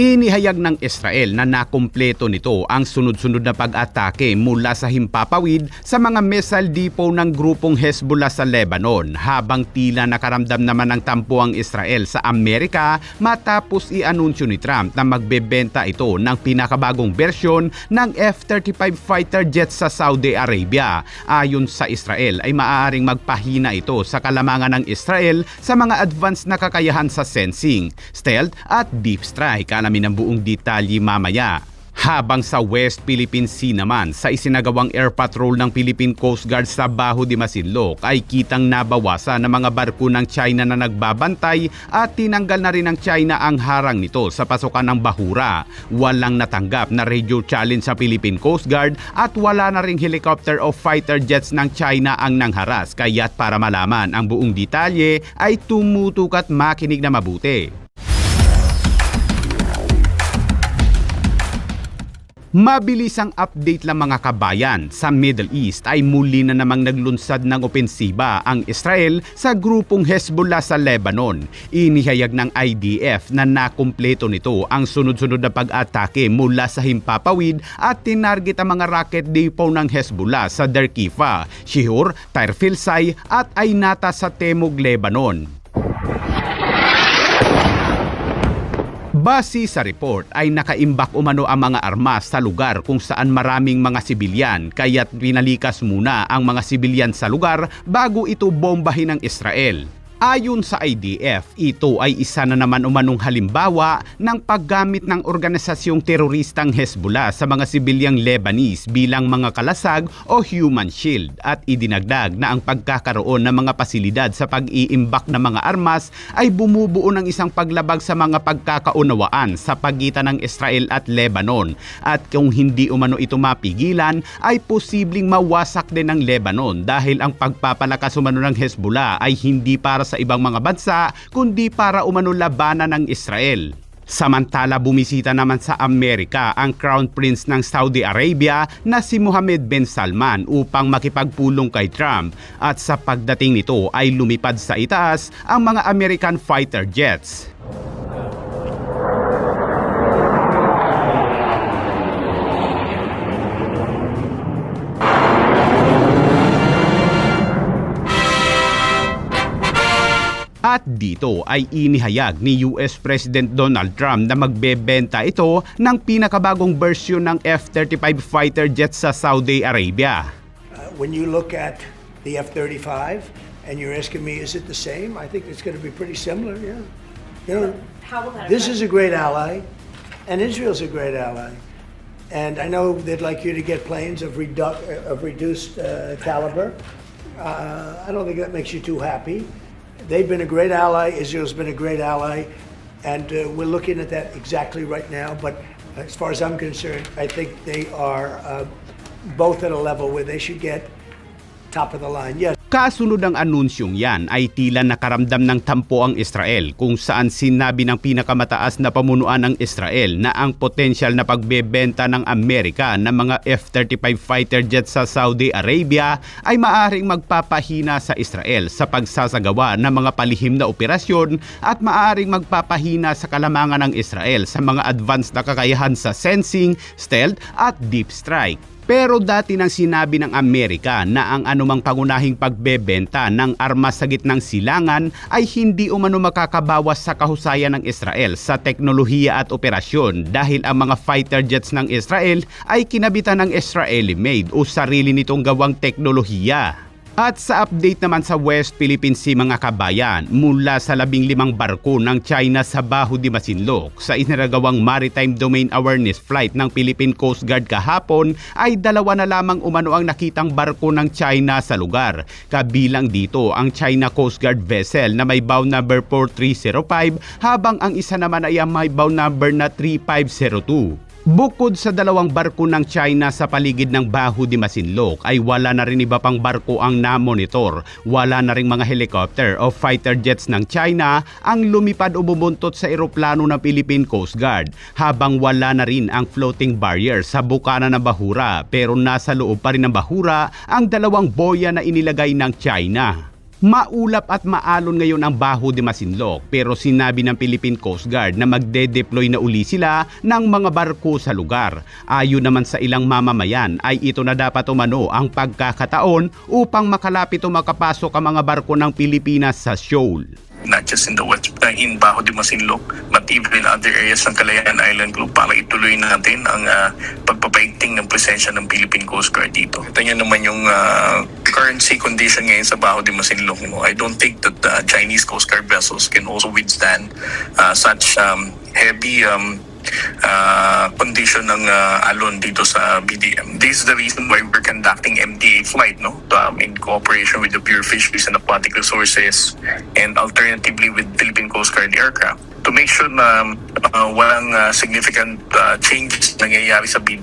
Inihayag ng Israel na nakumpleto nito ang sunod-sunod na pag-atake mula sa himpapawid sa mga missile depot ng grupong Hezbollah sa Lebanon habang tila nakaramdam naman ng tampo ang Israel sa Amerika matapos i-anunsyo ni Trump na magbebenta ito ng pinakabagong bersyon ng F-35 fighter jets sa Saudi Arabia. Ayon sa Israel ay maaaring magpahina ito sa kalamangan ng Israel sa mga advanced na kakayahan sa sensing, stealth at deep strike alamin ang buong detalye mamaya. Habang sa West Philippine Sea naman, sa isinagawang air patrol ng Philippine Coast Guard sa Baho de Masinloc ay kitang nabawasan ng mga barko ng China na nagbabantay at tinanggal na rin ng China ang harang nito sa pasukan ng Bahura. Walang natanggap na radio challenge sa Philippine Coast Guard at wala na ring helicopter o fighter jets ng China ang nangharas kaya't para malaman ang buong detalye ay tumutok at makinig na mabuti. Mabilis ang update lang mga kabayan. Sa Middle East ay muli na namang naglunsad ng opensiba ang Israel sa grupong Hezbollah sa Lebanon. Inihayag ng IDF na nakumpleto nito ang sunod-sunod na pag-atake mula sa himpapawid at tinarget ang mga rocket depot ng Hezbollah sa Derkifa, Shihur, Tairfilsay at Aynata sa Temog, Lebanon. Base sa report ay nakaimbak umano ang mga armas sa lugar kung saan maraming mga sibilyan kaya't pinalikas muna ang mga sibilyan sa lugar bago ito bombahin ng Israel. Ayon sa IDF, ito ay isa na naman umanong halimbawa ng paggamit ng organisasyong teroristang Hezbollah sa mga sibilyang Lebanese bilang mga kalasag o human shield at idinagdag na ang pagkakaroon ng mga pasilidad sa pag-iimbak ng mga armas ay bumubuo ng isang paglabag sa mga pagkakaunawaan sa pagitan ng Israel at Lebanon. At kung hindi umano ito mapigilan ay posibleng mawasak din ng Lebanon dahil ang pagpapalakas umano ng Hezbollah ay hindi para sa ibang mga bansa kundi para umano labanan ng Israel. Samantala bumisita naman sa Amerika ang Crown Prince ng Saudi Arabia na si Mohammed bin Salman upang makipagpulong kay Trump at sa pagdating nito ay lumipad sa itaas ang mga American fighter jets. At dito ay inihayag ni US President Donald Trump na magbebenta ito ng pinakabagong bersyon ng F-35 fighter jet sa Saudi Arabia. Uh, when you look at the F-35 and you're asking me, is it the same? I think it's going to be pretty similar, yeah. You know, How will that this is a great ally, and Israel's a great ally. And I know they'd like you to get planes of, redu- of reduced uh, caliber. Uh, I don't think that makes you too happy. They've been a great ally. Israel's been a great ally. And uh, we're looking at that exactly right now. But as far as I'm concerned, I think they are uh, both at a level where they should get top of the line. Yes. Kasunod ng anunsyong yan ay tila nakaramdam ng tampo ang Israel kung saan sinabi ng pinakamataas na pamunuan ng Israel na ang potensyal na pagbebenta ng Amerika ng mga F-35 fighter jets sa Saudi Arabia ay maaring magpapahina sa Israel sa pagsasagawa ng mga palihim na operasyon at maaring magpapahina sa kalamangan ng Israel sa mga advanced na kakayahan sa sensing, stealth at deep strike. Pero dati nang sinabi ng Amerika na ang anumang pangunahing pagbebenta ng armas sa gitnang silangan ay hindi umano makakabawas sa kahusayan ng Israel sa teknolohiya at operasyon dahil ang mga fighter jets ng Israel ay kinabitan ng Israeli-made o sarili nitong gawang teknolohiya. At sa update naman sa West Philippine Sea mga kabayan, mula sa labing limang barko ng China sa Baho de Masinloc sa inaragawang Maritime Domain Awareness Flight ng Philippine Coast Guard kahapon ay dalawa na lamang umano ang nakitang barko ng China sa lugar. Kabilang dito ang China Coast Guard vessel na may bow number 4305 habang ang isa naman ay may bow number na 3502. Bukod sa dalawang barko ng China sa paligid ng Baho de Masinloc ay wala na rin iba pang barko ang namonitor. Wala na rin mga helicopter o fighter jets ng China ang lumipad o bumuntot sa eroplano ng Philippine Coast Guard habang wala na rin ang floating barrier sa bukana ng Bahura pero nasa loob pa rin ng Bahura ang dalawang boya na inilagay ng China. Maulap at maalon ngayon ang Baho de Masinloc pero sinabi ng Philippine Coast Guard na magde-deploy na uli sila ng mga barko sa lugar. Ayon naman sa ilang mamamayan ay ito na dapat umano ang pagkakataon upang makalapit o makapasok ang mga barko ng Pilipinas sa shoal. Not just in the west, in Bajo de Masinloc, but even in other areas ng Calayan Island Group para ituloy natin ang uh, pagpapaigting ng presensya ng Philippine Coast Guard dito. Ito niyo naman yung uh, currency condition ngayon sa Bajo de Masinloc. No? I don't think that uh, Chinese Coast Guard vessels can also withstand uh, such um, heavy um, uh, condition ng uh, alon dito sa BDM. This is the reason why we're conducting MDA flight no? Um, in cooperation with the Bureau of Fisheries and Aquatic Resources and alternatively with Philippine Coast Guard aircraft. To make sure na uh, walang uh, significant uh, changes nangyayari sa BDM